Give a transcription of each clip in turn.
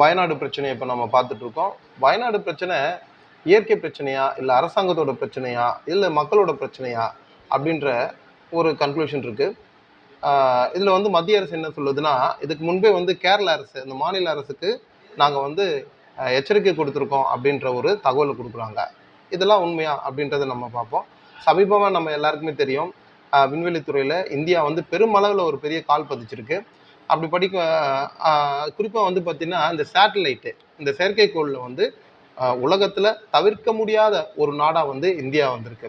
வயநாடு பிரச்சனையை இப்போ நம்ம பார்த்துட்டு இருக்கோம் வயநாடு பிரச்சனை இயற்கை பிரச்சனையா இல்லை அரசாங்கத்தோட பிரச்சனையா இல்லை மக்களோட பிரச்சனையா அப்படின்ற ஒரு கன்க்ளூஷன் இருக்குது இதில் வந்து மத்திய அரசு என்ன சொல்லுதுன்னா இதுக்கு முன்பே வந்து கேரள அரசு இந்த மாநில அரசுக்கு நாங்கள் வந்து எச்சரிக்கை கொடுத்துருக்கோம் அப்படின்ற ஒரு தகவலை கொடுக்குறாங்க. இதெல்லாம் உண்மையா அப்படின்றத நம்ம பார்ப்போம். சமீபமாக நம்ம எல்லாருக்குமே தெரியும். விண்வெளித்துறையில் இந்தியா வந்து பெருமளவில் ஒரு பெரிய கால் பதிச்சிருக்கு அப்படி படிக்க குறிப்பாக வந்து பார்த்தீங்கன்னா இந்த சேட்டலைட்டு இந்த செயற்கைக்கோளில் வந்து உலகத்தில் தவிர்க்க முடியாத ஒரு நாடாக வந்து இந்தியா வந்திருக்கு.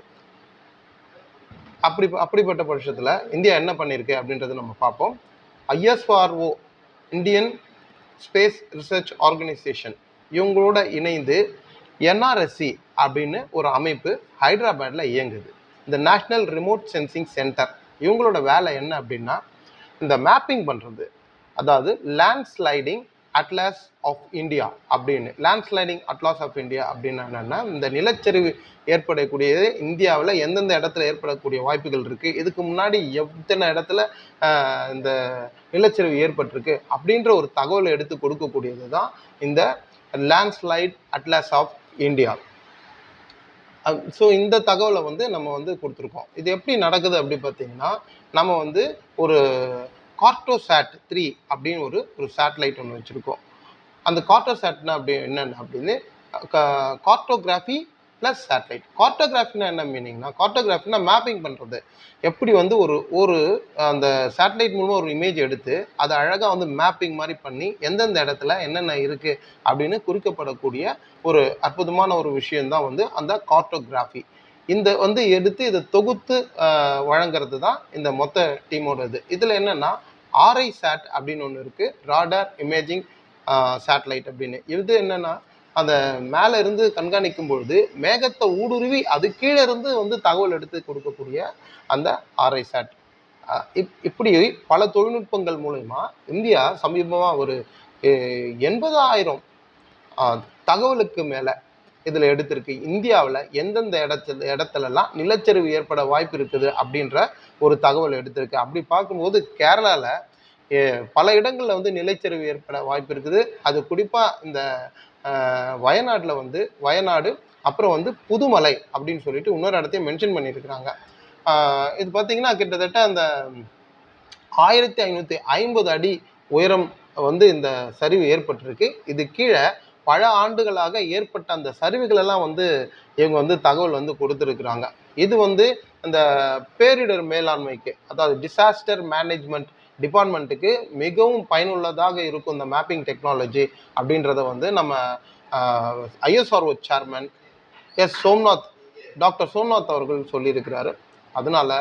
அப்படி அப்படிப்பட்ட பட்சத்தில் இந்தியா என்ன பண்ணியிருக்கு அப்படின்றத நம்ம பார்ப்போம். ISRO Indian space research organisation இவங்களோட இணைந்து என்ஆர்எஸ்சி அப்படின்னு ஒரு அமைப்பு ஹைதராபாத்தில் இயங்குது. இந்த நேஷ்னல் ரிமோட் சென்சிங் சென்டர் இவங்களோட வேலை என்ன அப்படின்னா இந்த மேப்பிங் பண்ணுறது அதாவது land sliding atlas of India அப்படின்னு. Land sliding atlas of India அப்படின்னு என்னென்னா இந்த நிலச்சரிவு ஏற்படக்கூடியது இந்தியாவில் எந்தெந்த இடத்துல ஏற்படக்கூடிய வாய்ப்புகள் இருக்குது இதுக்கு முன்னாடி எத்தனை இடத்துல இந்த நிலச்சரிவு ஏற்பட்டிருக்கு அப்படின்ற ஒரு தகவலை எடுத்து கொடுக்கக்கூடியது தான் இந்த landslide atlas of India so இந்த தகவலை வந்து நம்ம வந்து கொடுத்துருக்கோம். இது எப்படி நடக்குது அப்படி பார்த்தீங்கன்னா நம்ம வந்து ஒரு கார்டோசாட் த்ரீ அப்படின்னு ஒரு ஒரு சேட்டலைட் ஒன்று வச்சுருக்கோம். அந்த கார்டோசாட்னா அப்படி என்னென்ன அப்படின்னு கார்டோகிராஃபி ப்ளஸ் சேட்டலைட் கார்டோகிராஃபினா என்ன மீனிங்னா கார்டோகிராஃபினா மேப்பிங் பண்ணுறது எப்படி வந்து ஒரு ஒரு அந்த சேட்டலைட் மூலமாக ஒரு இமேஜ் எடுத்து அதை அழகாக வந்து மேப்பிங் மாதிரி பண்ணி எந்தெந்த இடத்துல என்னென்ன இருக்குது அப்படின்னு குறிக்கப்படக்கூடிய ஒரு அற்புதமான ஒரு விஷயம்தான் வந்து அந்த கார்டோகிராஃபி இந்த வந்து எடுத்து இதை தொகுத்து வழங்குறது தான் இந்த மொத்த டீமோட இது இதில் என்னென்னா ஆர்ஐ சேட் அப்படின்னு ஒன்று இருக்குது ராடார் இமேஜிங் சேட்டலைட் அப்படின்னு. இது என்னென்னா அந்த மேலே இருந்து கண்காணிக்கும் பொழுது மேகத்தை ஊடுருவி அது கீழே இருந்து வந்து தகவல் எடுத்து கொடுக்கக்கூடிய அந்த ஆர்ஐ சேட் இப்படி பல தொழில்நுட்பங்கள் மூலயமா இந்தியா சமீபமாக ஒரு எண்பதாயிரம் தகவலுக்கு மேலே இதில் எடுத்திருக்கு. இந்தியாவில் எந்தெந்த இடத்துல இடத்துலலாம் நிலச்சரிவு ஏற்பட வாய்ப்பு இருக்குது அப்படின்ற ஒரு தகவல் எடுத்திருக்கு. அப்படி பார்க்கும்போது கேரளாவில் பல இடங்களில் வந்து நிலச்சரிவு ஏற்பட வாய்ப்பு இருக்குது. அது குறிப்பாக இந்த வயநாட்டில் வந்து வயநாடு அப்புறம் வந்து புதுமலை அப்படின்னு சொல்லிட்டு இன்னொரு இடத்தையும் மென்ஷன் பண்ணியிருக்கிறாங்க. இது பார்த்தீங்கன்னா கிட்டத்தட்ட அந்த ஆயிரத்தி ஐநூற்றி ஐம்பது அடி உயரம் வந்து இந்த சரிவு ஏற்பட்டிருக்கு. இது கீழே பல ஆண்டுகளாக ஏற்பட்ட அந்த சரிவுகளெல்லாம் வந்து இவங்க வந்து தகவல் வந்து கொடுத்துருக்குறாங்க. இது வந்து இந்த பேரிடர் மேலாண்மைக்கு அதாவது டிசாஸ்டர் மேனேஜ்மெண்ட் டிபார்ட்மெண்ட்டுக்கு மிகவும் பயனுள்ளதாக இருக்கும் இந்த மேப்பிங் டெக்னாலஜி அப்படின்றத வந்து நம்ம ISRO chairman S Somnath doctor Somnath அவர்கள் சொல்லியிருக்கிறாரு. அதனால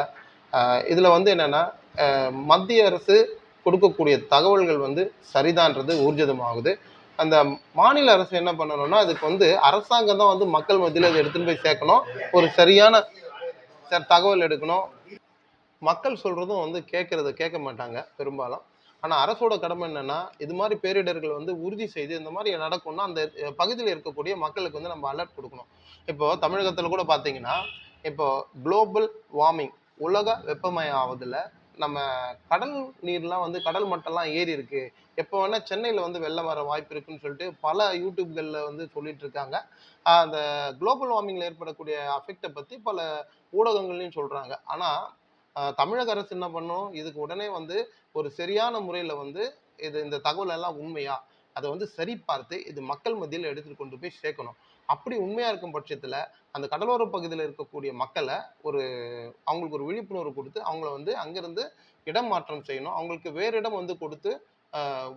இதில் வந்து என்னென்னா மத்திய அரசு கொடுக்கக்கூடிய தகவல்கள் வந்து சரிதான்றது ஊர்ஜிதமாகுது. அந்த மாநில அரசு என்ன பண்ணணும்னா அதுக்கு வந்து அரசாங்கம் தான் வந்து மக்கள் மத்தியில் அதை எடுத்துன்னு போய் சேர்க்கணும். ஒரு சரியான ச- தகவல் எடுக்கணும். மக்கள் சொல்கிறதும் வந்து கேட்குறத கேட்க மாட்டாங்க பெரும்பாலும். ஆனால் அரசோட கடமை என்னென்னா இது மாதிரி பேரிடர்கள் வந்து உறுதி செய்து இந்த மாதிரி நடக்கும்னா அந்த பகுதியில் இருக்கக்கூடிய மக்களுக்கு வந்து நம்ம அலர்ட் கொடுக்கணும். இப்போது தமிழகத்தில் கூட பார்த்தீங்கன்னா இப்போ குளோபல் வார்மிங் உலக வெப்பமயம் ஆவதில் நம்ம கடல் நீர்லாம் வந்து கடல் மட்டம்லாம் ஏறி இருக்கு எப்போ வேணா சென்னையில் வந்து வெள்ளம் வர வாய்ப்பு இருக்குன்னு சொல்லிட்டு பல யூடியூப்களில் வந்து சொல்லிட்டு இருக்காங்க. அந்த குளோபல் வார்மிங்ல ஏற்படக்கூடிய அஃபெக்டை பற்றி பல ஊடகங்கள்லையும் சொல்றாங்க. ஆனால் தமிழக அரசு என்ன பண்ணும்? இதுக்கு உடனே வந்து ஒரு சரியான முறையில் வந்து இது இந்த தகவல் எல்லாம் உண்மையா? அதை வந்து சரி பார்த்து இது மக்கள் மத்தியில் எடுத்துகிட்டு கொண்டு போய் சேர்க்கணும். அப்படி உண்மையாக இருக்கும் பட்சத்தில் அந்த கடலோர பகுதியில் இருக்கக்கூடிய மக்களை ஒரு அவங்களுக்கு ஒரு விழிப்புணர்வு கொடுத்து அவங்கள வந்து அங்கேருந்து இடம் மாற்றம் செய்யணும். அவங்களுக்கு வேறு இடம் வந்து கொடுத்து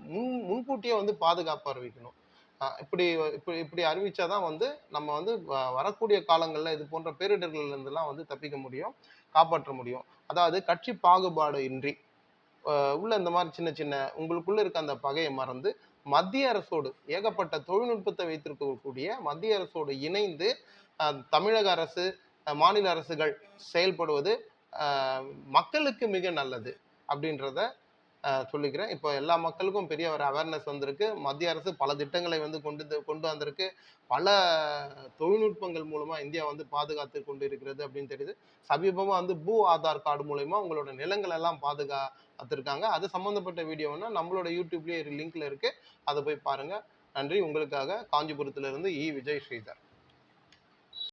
முன் முன்கூட்டியே வந்து பாதுகாப்பு அறிவிக்கணும். இப்படி இப்படி இப்படி இப்படி அறிவிச்சாதான் வந்து நம்ம வந்து வ- வரக்கூடிய காலங்களில் இது போன்ற பேரிடர்கள்ல வந்து தப்பிக்க முடியும் காப்பாற்ற முடியும். அதாவது கட்சி பாகுபாடு இன்றி உள்ள இந்த மாதிரி சின்ன சின்ன உங்களுக்குள்ள இருக்க அந்த பகையை மறந்து மத்திய அரசோடு ஏகப்பட்ட தொழில்நுட்பத்தை வைத்திருக்கக்கூடிய மத்திய அரசோடு இணைந்து தமிழக அரசு மாநில அரசுகள் செயல்படுவது மக்களுக்கு மிக நல்லது அப்படின்றத சொல்லிக்கிறேன். இப்போ எல்லா மக்களுக்கும் பெரிய ஒரு அவேர்னஸ் வந்திருக்கு. மத்திய அரசு பல திட்டங்களை வந்து கொண்டு வந்து- கொண்டு வந்திருக்கு. பல தொழில்நுட்பங்கள் மூலமாக இந்தியா வந்து பாதுகாத்து கொண்டு இருக்கிறது அப்படின்னு தெரியுது. சமீபமாக வந்து பூ ஆதார் கார்டு மூலயமா உங்களோட நிலங்கள் எல்லாம் பாதுகாத்திருக்காங்க. அது சம்மந்தப்பட்ட வீடியோன்னா நம்மளோட யூடியூப்லேயே லிங்க்ல இருக்கு. அதை போய் பாருங்க. நன்றி. உங்களுக்காக காஞ்சிபுரத்திலிருந்து இ. விஜய் ஸ்ரீதர்.